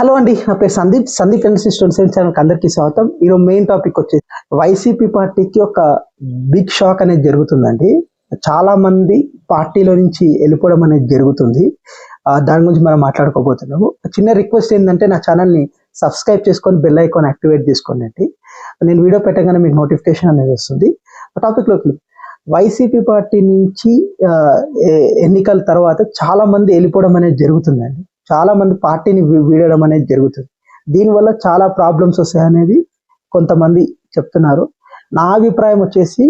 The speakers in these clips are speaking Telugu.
హలో అండి నా పేరు సందీప్ సందీప్ ఎన్ఎస్సీ స్టూడెంట్స్ ఛానల్కి అందరికీ స్వాగతం. ఈరోజు మెయిన్ టాపిక్ వచ్చేసి వైసీపీ పార్టీకి ఒక బిగ్ షాక్ అనేది జరుగుతుందండి. చాలా మంది పార్టీలో నుంచి వెళ్ళిపోవడం అనేది జరుగుతుంది. దాని గురించి మనం మాట్లాడుకోబోతున్నాము. చిన్న రిక్వెస్ట్ ఏంటంటే నా ఛానల్ని సబ్స్క్రైబ్ చేసుకొని బెల్ ఐకాన్ యాక్టివేట్ చేసుకోండి అండి. నేను వీడియో పెట్టగానే మీకు నోటిఫికేషన్ అనేది వస్తుంది. ఆ టాపిక్లోకి వైసీపీ పార్టీ నుంచి ఎన్నికల తర్వాత చాలా మంది వెళ్ళిపోవడం అనేది జరుగుతుందండి. చాలా మంది పార్టీని వీడడం అనేది జరుగుతుంది. దీనివల్ల చాలా ప్రాబ్లమ్స్ వస్తాయనేది కొంతమంది చెప్తున్నారు. నా అభిప్రాయం వచ్చేసి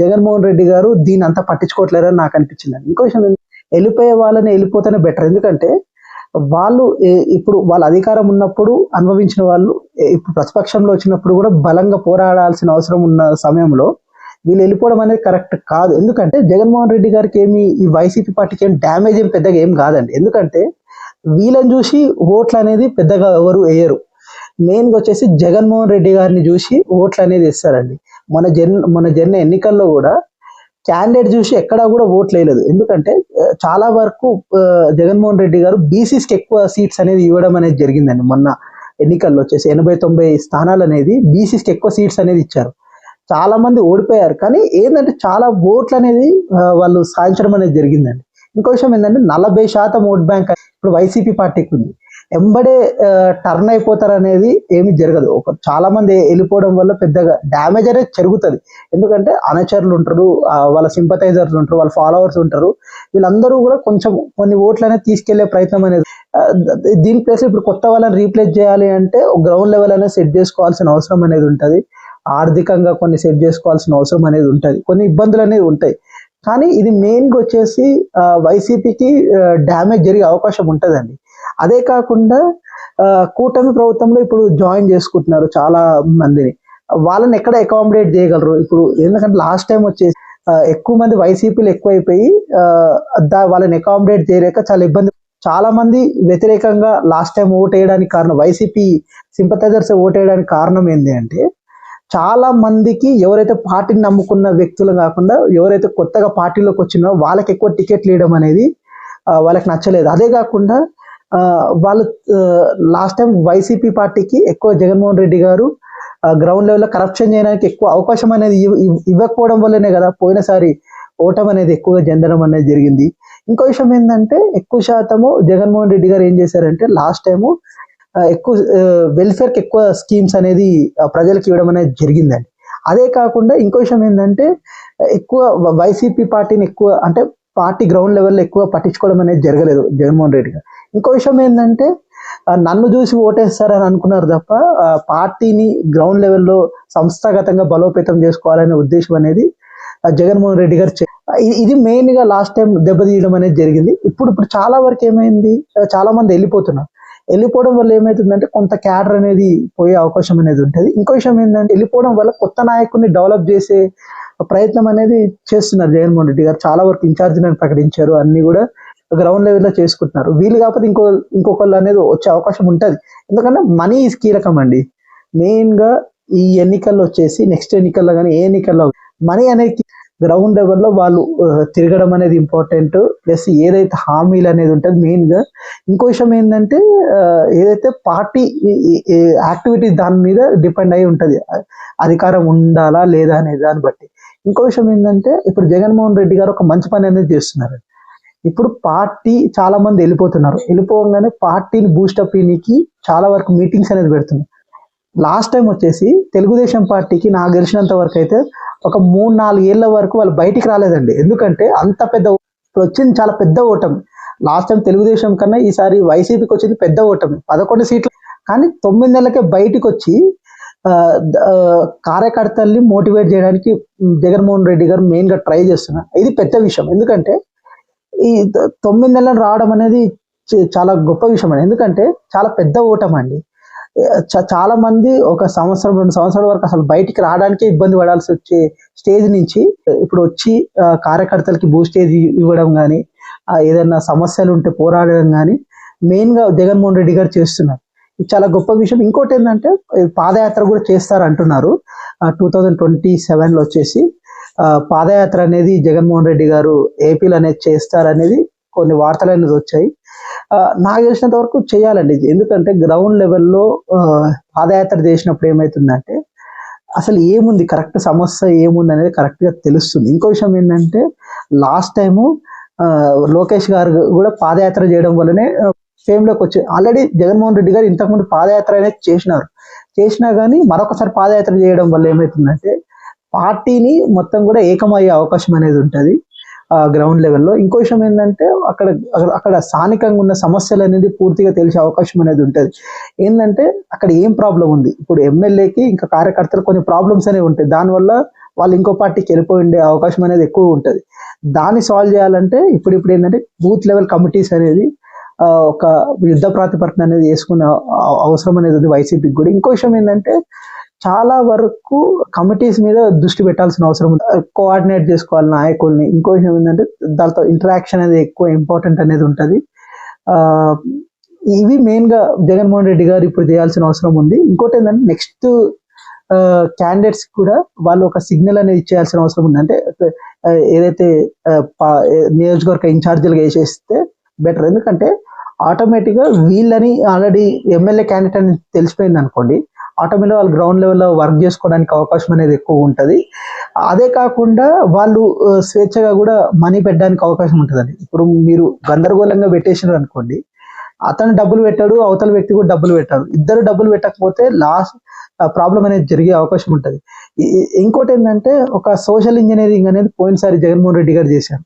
జగన్మోహన్ రెడ్డి గారు దీని అంతా పట్టించుకోవట్లేరని నాకు అనిపించింది. ఇంకో విషయం వెళ్ళిపోయే వాళ్ళని వెళ్ళిపోతేనే బెటర్ ఎందుకంటే వాళ్ళు ఇప్పుడు వాళ్ళ అధికారం ఉన్నప్పుడు అనుభవించిన వాళ్ళు ఇప్పుడు ప్రతిపక్షంలో వచ్చినప్పుడు కూడా బలంగా పోరాడాల్సిన అవసరం ఉన్న సమయంలో వీళ్ళు వెళ్ళిపోవడం అనేది కరెక్ట్ కాదు. ఎందుకంటే జగన్మోహన్ రెడ్డి గారికి ఏమి ఈ వైసీపీ పార్టీకి ఏం డ్యామేజ్ ఏం పెద్దగా ఏం కాదండి. ఎందుకంటే వీళ్ళని చూసి ఓట్లు అనేది పెద్దగా ఎవరు వేయరు. మెయిన్గా వచ్చేసి జగన్మోహన్ రెడ్డి గారిని చూసి ఓట్లు అనేది ఇస్తారండి మన జన్ మన జరిగిన ఎన్నికల్లో కూడా క్యాండిడేట్ చూసి ఎక్కడా కూడా ఓట్లు వేయలేదు. ఎందుకంటే చాలా వరకు జగన్మోహన్ రెడ్డి గారు బీసీస్కి ఎక్కువ సీట్స్ అనేది ఇవ్వడం అనేది జరిగిందండి. మొన్న ఎన్నికల్లో వచ్చేసి ఎనభై తొంభై స్థానాలు అనేది బీసీస్కి ఎక్కువ సీట్స్ అనేది ఇచ్చారు. చాలా మంది ఓడిపోయారు. కానీ ఏంటంటే చాలా ఓట్లు అనేది వాళ్ళు సాధించడం అనేది జరిగిందండి. ఇంకో విషయం ఏంటంటే నలభై శాతం ఓట్ బ్యాంక్ ఇప్పుడు వైసీపీ పార్టీకి ఉంది ఎంబడే టర్న్ అయిపోతారు అనేది ఏమి జరగదు. ఒక చాలా మంది వెళ్ళిపోవడం వల్ల పెద్దగా డ్యామేజ్ అనేది జరుగుతుంది. ఎందుకంటే అనచరులు ఉంటారు వాళ్ళ సింపతైజర్స్ ఉంటారు వాళ్ళ ఫాలోవర్స్ ఉంటారు. వీళ్ళందరూ కూడా కొంచెం కొన్ని ఓట్లు అనేది తీసుకెళ్ళే ప్రయత్నం అనేది దీని ప్లేస్ ఇప్పుడు కొత్త వాళ్ళని రీప్లేస్ చేయాలి అంటే గ్రౌండ్ లెవెల్ అనేది సెట్ చేసుకోవాల్సిన అవసరం అనేది ఉంటుంది. ఆర్థికంగా కొన్ని సెట్ చేసుకోవాల్సిన అవసరం అనేది ఉంటుంది. కొన్ని ఇబ్బందులు అనేవి ఉంటాయి. కానీ ఇది మెయిన్గా వచ్చేసి వైసీపీకి డ్యామేజ్ జరిగే అవకాశం ఉంటుందండి. అదే కాకుండా కూటమి ప్రభుత్వంలో ఇప్పుడు జాయిన్ చేసుకుంటున్నారు చాలా మందిని. వాళ్ళని ఎక్కడ అకామిడేట్ చేయగలరు? ఇప్పుడు ఎందుకంటే లాస్ట్ టైం వచ్చేసి ఎక్కువ మంది వైసీపీలు ఎక్కువైపోయి దా- వాళ్ళని అకామిడేట్ చేయలేక చాలా ఇబ్బంది. చాలా మంది వ్యతిరేకంగా లాస్ట్ టైం ఓట్ వేయడానికి కారణం వైసీపీ సింపతైజర్స్ ఓట్ వేయడానికి కారణం ఏంటి అంటే చాలా మందికి ఎవరైతే పార్టీని నమ్ముకున్న వ్యక్తులు కాకుండా ఎవరైతే కొత్తగా పార్టీలోకి వచ్చినారో వాళ్ళకి ఎక్కువ టికెట్లు ఇవ్వడం అనేది వాళ్ళకి నచ్చలేదు. అదే కాకుండా వాళ్ళు లాస్ట్ టైం వైసీపీ పార్టీకి ఎక్కువ జగన్మోహన్ రెడ్డి గారు గ్రౌండ్ లెవెల్లో కరప్షన్ చేయడానికి ఎక్కువ అవకాశం అనేది ఇవ్వకపోవడం వల్లనే కదా పోయినసారి ఓటం అనేది ఎక్కువగా చెందడం అనేది జరిగింది. ఇంకో విషయం ఏంటంటే ఎక్కువ శాతము జగన్మోహన్ రెడ్డి గారు ఏం చేశారంటే లాస్ట్ టైము ఎక్కువ వెల్ఫేర్కి ఎక్కువ స్కీమ్స్ అనేది ప్రజలకు ఇవ్వడం అనేది జరిగిందండి. అదే కాకుండా ఇంకో విషయం ఏంటంటే ఎక్కువ వైసీపీ పార్టీని ఎక్కువ అంటే పార్టీ గ్రౌండ్ లెవెల్లో ఎక్కువ పట్టించుకోవడం అనేది జరగలేదు జగన్మోహన్ రెడ్డి గారు. ఇంకో విషయం ఏంటంటే నన్ను చూసి ఓటేస్తారని అనుకున్నారు తప్ప పార్టీని గ్రౌండ్ లెవెల్లో సంస్థాగతంగా బలోపేతం చేసుకోవాలనే ఉద్దేశం అనేది జగన్మోహన్ రెడ్డి గారు చే- ఇది మెయిన్గా లాస్ట్ టైం దెబ్బతీయడం అనేది జరిగింది. ఇప్పుడు ఇప్పుడు చాలా వరకు ఏమైంది? చాలా మంది వెళ్ళిపోతున్నారు. వెళ్ళిపోవడం వల్ల ఏమవుతుందంటే కొంత క్యాడర్ అనేది పోయే అవకాశం అనేది ఉంటుంది. ఇంకో విషయం ఏంటంటే వెళ్ళిపోవడం వల్ల కొత్త నాయకుడిని డెవలప్ చేసే ప్రయత్నం అనేది చేస్తున్నారు జగన్మోహన్ రెడ్డి గారు. చాలా వరకు ఇన్ఛార్జిని ప్రకటించారు. అన్ని కూడా గ్రౌండ్ లెవెల్లో చేసుకుంటున్నారు. వీళ్ళు కాకపోతే ఇంకో ఇంకొకళ్ళు అనేది వచ్చే అవకాశం ఉంటుంది. ఎందుకంటే మనీ కీలకం అండి. మెయిన్గా ఈ ఎన్నికల్లో వచ్చేసి నెక్స్ట్ ఎన్నికల్లో కానీ ఏ ఎన్నికల్లో మనీ అనేది గ్రౌండ్ లెవెల్లో వాళ్ళు తిరగడం అనేది ఇంపార్టెంట్ ప్లస్ ఏదైతే హామీలు అనేది ఉంటుంది మెయిన్గా ఇంకో విషయం ఏంటంటే ఏదైతే పార్టీ యాక్టివిటీ దాని మీద డిపెండ్ అయి ఉంటుంది. అధికారం ఉండాలా లేదా అనే దాన్ని బట్టి. ఇంకో విషయం ఏంటంటే ఇప్పుడు జగన్మోహన్ రెడ్డి గారు ఒక మంచి పని అనేది చేస్తున్నారు. ఇప్పుడు పార్టీ చాలా మంది వెళ్ళిపోతున్నారు. వెళ్ళిపోగానే పార్టీని బూస్టప్ చేయడానికి చాలా వరకు మీటింగ్స్ అనేది పెడుతున్నారు. లాస్ట్ టైం వచ్చేసి తెలుగుదేశం పార్టీకి నాకు తెలిసినంత వరకు అయితే ఒక మూడు నాలుగు ఏళ్ళ వరకు వాళ్ళు బయటికి రాలేదండి. ఎందుకంటే అంత పెద్ద ఇప్పుడు వచ్చింది చాలా పెద్ద ఓటమి లాస్ట్ టైం తెలుగుదేశం కన్నా ఈసారి వైసీపీకి వచ్చింది పెద్ద ఓటమి పదకొండు సీట్లు. కానీ తొమ్మిది నెలలకే బయటికి వచ్చి కార్యకర్తల్ని మోటివేట్ చేయడానికి జగన్మోహన్ రెడ్డి గారు మెయిన్గా ట్రై చేస్తున్నారు ఇది పెద్ద విషయం. ఎందుకంటే ఈ తొమ్మిది నెలలు రావడం అనేది చాలా గొప్ప విషయం అండి. ఎందుకంటే చాలా పెద్ద ఓటం అండి. చాలా మంది ఒక సంవత్సరం రెండు సంవత్సరాల వరకు అసలు బయటికి రావడానికే ఇబ్బంది పడాల్సి వచ్చే స్టేజ్ నుంచి ఇప్పుడు వచ్చి కార్యకర్తలకి బూస్టేజ్ ఇవ్వడం కానీ ఏదైనా సమస్యలు ఉంటే పోరాడడం కానీ మెయిన్గా జగన్మోహన్ రెడ్డి గారు చేస్తున్నారు. ఇది చాలా గొప్ప విషయం. ఇంకోటి ఏంటంటే పాదయాత్ర కూడా చేస్తారు అంటున్నారు. టూ థౌజండ్ ట్వంటీ సెవెన్లో వచ్చేసి పాదయాత్ర అనేది జగన్మోహన్ రెడ్డి గారు ఏపీలో అనేది చేస్తారనేది కొన్ని వార్తలు అనేది వచ్చాయి. నాకు తెలిసినంత వరకు చేయాలండి ఎందుకంటే గ్రౌండ్ లెవెల్లో పాదయాత్ర చేసినప్పుడు ఏమవుతుందంటే అసలు ఏముంది? కరెక్ట్ సమస్య ఏముంది అనేది కరెక్ట్గా తెలుస్తుంది. ఇంకో విషయం ఏంటంటే లాస్ట్ టైము లోకేష్ గారు కూడా పాదయాత్ర చేయడం వల్లనే ఫేమ్లోకి వచ్చి ఆల్రెడీ జగన్మోహన్ రెడ్డి గారు ఇంతకుముందు పాదయాత్ర అనేది చేసినారు. చేసినా కానీ మరొకసారి పాదయాత్ర చేయడం వల్ల ఏమవుతుందంటే పార్టీని మొత్తం కూడా ఏకమయ్యే అవకాశం అనేది ఉంటుంది. గ్రౌండ్ లెవెల్లో ఇంకో విషయం ఏంటంటే అక్కడ అక్కడ- అక్కడ స్థానికంగా ఉన్న సమస్యలు అనేది పూర్తిగా తెలిసే అవకాశం అనేది ఉంటుంది. ఏంటంటే అక్కడ ఏం ప్రాబ్లం ఉంది? ఇప్పుడు ఎమ్మెల్యేకి ఇంకా కార్యకర్తలు కొన్ని ప్రాబ్లమ్స్ అనేవి ఉంటాయి. దానివల్ల వాళ్ళు ఇంకో పార్టీకి వెళ్ళిపోయి ఉండే అవకాశం అనేది ఎక్కువ ఉంటుంది. దాన్ని సాల్వ్ చేయాలంటే ఇప్పుడు ఇప్పుడు ఏంటంటే బూత్ లెవెల్ కమిటీస్ అనేది ఒక యుద్ధ ప్రాతిపదికన అనేది వేసుకునే అవసరం అనేది ఉంది వైసీపీకి కూడా. ఇంకో విషయం ఏంటంటే చాలా వరకు కమిటీస్ మీద దృష్టి పెట్టాల్సిన అవసరం ఉంది. కోఆర్డినేట్ చేసుకోవాలి నాయకుల్ని. ఇంకో విషయం ఏంటంటే దాంతో ఇంటరాక్షన్ అనేది ఎక్కువ ఇంపార్టెంట్ అనేది ఉంటుంది. ఇవి మెయిన్గా జగన్మోహన్ రెడ్డి గారు ఇప్పుడు చేయాల్సిన అవసరం ఉంది. ఇంకోటి ఏంటంటే నెక్స్ట్ క్యాండిడేట్స్ కూడా వాళ్ళు ఒక సిగ్నల్ అనేది ఇచ్చేయాల్సిన అవసరం ఉంది. అంటే ఏదైతే పా- నియోజకవర్గ ఇన్ఛార్జీలుగా వేసేస్తే బెటర్ ఎందుకంటే ఆటోమేటిక్గా వీళ్ళని ఆల్రెడీ ఎమ్మెల్యే క్యాండిడేట్ అని తెలిసిపోయింది అనుకోండి ఆటోమేటిక్ వాళ్ళు గ్రౌండ్ లెవెల్లో వర్క్ చేసుకోవడానికి అవకాశం అనేది ఎక్కువ ఉంటుంది. అదే కాకుండా వాళ్ళు స్వేచ్ఛగా కూడా మనీ పెట్టడానికి అవకాశం ఉంటుందండి. ఇప్పుడు మీరు గందరగోళంగా పెట్టేసినారు అనుకోండి అతను డబ్బులు పెట్టాడు అవతల వ్యక్తి కూడా డబ్బులు పెట్టాడు. ఇద్దరు డబ్బులు పెట్టకపోతే లాస్ట్ ప్రాబ్లం అనేది జరిగే అవకాశం ఉంటుంది. ఇంకోటి ఏంటంటే ఒక సోషల్ ఇంజనీరింగ్ అనేది పోయినసారి జగన్మోహన్ రెడ్డి గారు చేశారు.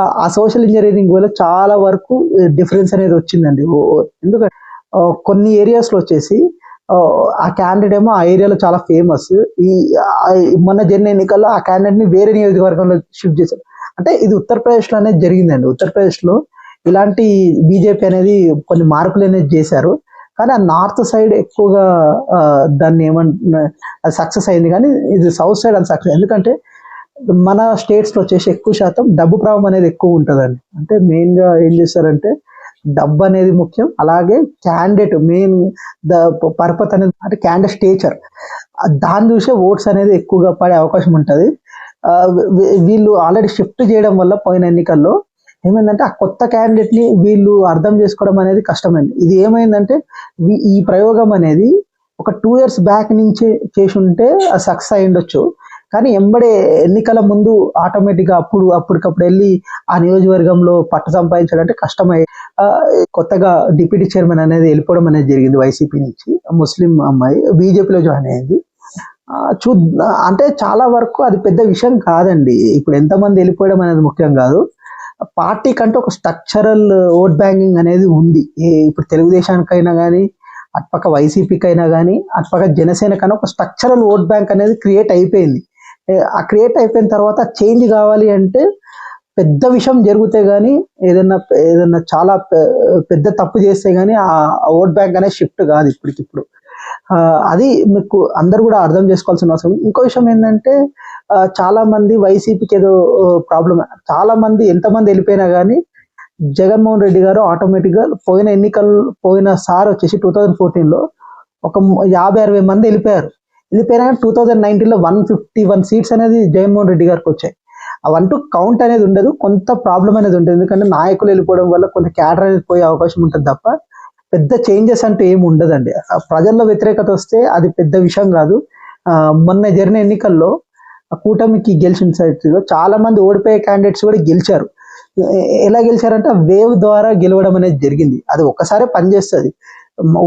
ఆ- సోషల్ ఇంజనీరింగ్ వల్ల చాలా వరకు డిఫరెన్స్ అనేది వచ్చిందండి. ఎందుకంటే కొన్ని ఏరియాస్లో వచ్చేసి ఆ, క్యాండిడేట్ ఏమో ఆ ఏరియాలో చాలా ఫేమస్ ఈ మొన్న జరిగిన ఎన్నికల్లో ఆ క్యాండిడేట్ని వేరే నియోజకవర్గంలో షిఫ్ట్ చేశారు. అంటే ఇది ఉత్తరప్రదేశ్లో అనేది జరిగిందండి. ఉత్తరప్రదేశ్లో ఇలాంటి బీజేపీ అనేది కొన్ని మార్పులు అనేది చేశారు. కానీ ఆ నార్త్ సైడ్ ఎక్కువగా దాన్ని ఏమంటున్నా సక్సెస్ అయింది. కానీ ఇది సౌత్ సైడ్ అంత సక్సెస్ ఎందుకంటే మన స్టేట్స్లో వచ్చేసి ఎక్కువ శాతం డబ్బు ప్రభావం అనేది ఎక్కువ ఉంటుందండి. అంటే మెయిన్గా ఏం చేస్తారంటే డబ్బు అనేది ముఖ్యం. అలాగే క్యాండిడేట్ మెయిన్ ద పర్పత్ అనేది అంటే క్యాండిడేట్ స్టేచర్ దాన్ని చూసే ఓట్స్ అనేది ఎక్కువగా పడే అవకాశం ఉంటుంది. వీళ్ళు ఆల్రెడీ షిఫ్ట్ చేయడం వల్ల పోయిన ఎన్నికల్లో ఏమైందంటే ఆ కొత్త క్యాండిడేట్ని వీళ్ళు అర్థం చేసుకోవడం అనేది కష్టమైంది. ఇది ఏమైందంటే ఈ ప్రయోగం అనేది ఒక టూ ఇయర్స్ బ్యాక్ నుంచే చేసి ఉంటే సక్సెస్ అయి ఉండొచ్చు కానీ ఎంబడే ఎన్నికల ముందు ఆటోమేటిక్గా అప్పుడు అప్పటికప్పుడు వెళ్ళి ఆ నియోజకవర్గంలో పట్టు సంపాదించడం అంటే కష్టమై కొత్తగా డిప్యూటీ చైర్మన్ అనేది వెళ్ళిపోవడం అనేది జరిగింది వైసీపీ నుంచి. ముస్లిం అమ్మాయి బీజేపీలో జాయిన్ అయింది. చూ అంటే చాలా వరకు అది పెద్ద విషయం కాదండి. ఇప్పుడు ఎంతమంది వెళ్ళిపోవడం అనేది ముఖ్యం కాదు. పార్టీ కంటే ఒక స్ట్రక్చరల్ ఓట్ బ్యాంకింగ్ అనేది ఉంది. ఇప్పుడు తెలుగుదేశానికైనా కానీ అటుపక్క వైసీపీకి అయినా కానీ అటుపక్క జనసేన కన్నా ఒక స్ట్రక్చరల్ ఓట్ బ్యాంక్ అనేది క్రియేట్ అయిపోయింది. ఆ క్రియేట్ అయిపోయిన తర్వాత చేంజ్ కావాలి అంటే పెద్ద విషయం జరిగితే కానీ ఏదైనా ఏదైనా చాలా పెద్ద తప్పు చేస్తే కానీ ఆ ఓట్ బ్యాంక్ అనేది షిఫ్ట్ కాదు ఇప్పటికిప్పుడు. అది మీకు అందరు కూడా అర్థం చేసుకోవాల్సిన అవసరం. ఇంకో విషయం ఏంటంటే చాలా మంది వైసీపీకి ఏదో ప్రాబ్లం చాలా మంది ఎంతమంది వెళ్ళిపోయినా కానీ జగన్మోహన్ రెడ్డి గారు ఆటోమేటిక్గా పోయిన ఎన్నికలు పోయిన సార్ వచ్చేసి టూ థౌజండ్ ఫోర్టీన్లో ఒక యాభై అరవై మంది వెళ్ళిపోయారు. ఇది వెళ్ళిపోయినా టూ థౌజండ్ నైన్టీన్లో వన్ ఫిఫ్టీ వన్ సీట్స్ అనేది జగన్మోహన్ రెడ్డి గారికి వచ్చాయి. అవంటూ కౌంట్ అనేది ఉండదు కొంత ప్రాబ్లం అనేది ఉంటుంది. ఎందుకంటే నాయకులు వెళ్ళిపోవడం వల్ల కొంత క్యాడర్ అనేది పోయే అవకాశం ఉంటుంది తప్ప పెద్ద చేంజెస్ అంటే ఏమి ఉండదండి. ఆ ప్రజల్లో వ్యతిరేకత వస్తే అది పెద్ద విషయం కాదు. మొన్న జరిగిన ఎన్నికల్లో కూటమికి గెలిచిన సైట్లో చాలా మంది ఓడిపోయే క్యాండిడేట్స్ కూడా గెలిచారు. ఎలా గెలిచారంటే వేవ్ ద్వారా గెలవడం అనేది జరిగింది. అది ఒక్కసారే పనిచేస్తుంది.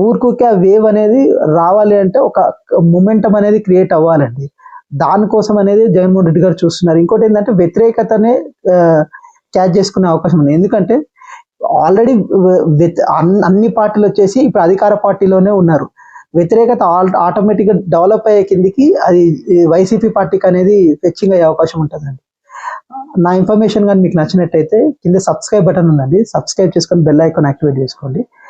ఊరికే ఆ వేవ్ అనేది రావాలి అంటే ఒక మొమెంటం అనేది క్రియేట్ అవ్వాలండి. దానికోసం అనేది జగన్మోహన్ రెడ్డి గారు చూస్తున్నారు. ఇంకోటి ఏంటంటే వ్యతిరేకతనే క్యాచ్ చేసుకునే అవకాశం ఉంది. ఎందుకంటే ఆల్రెడీ అన్ని పార్టీలు వచ్చేసి ఇప్పుడు అధికార పార్టీలోనే ఉన్నారు. వ్యతిరేకత ఆటోమేటిక్గా డెవలప్ అయ్యే కిందికి అది వైసీపీ పార్టీకి అనేది ఫెచ్చింగ్ అయ్యే అవకాశం ఉంటుందండి. నా ఇన్ఫర్మేషన్ కానీ మీకు నచ్చినట్టయితే కింద సబ్స్క్రైబ్ బటన్ ఉందండి. సబ్స్క్రైబ్ చేసుకొని బెల్ ఐకాన్ యాక్టివేట్ చేసుకోండి.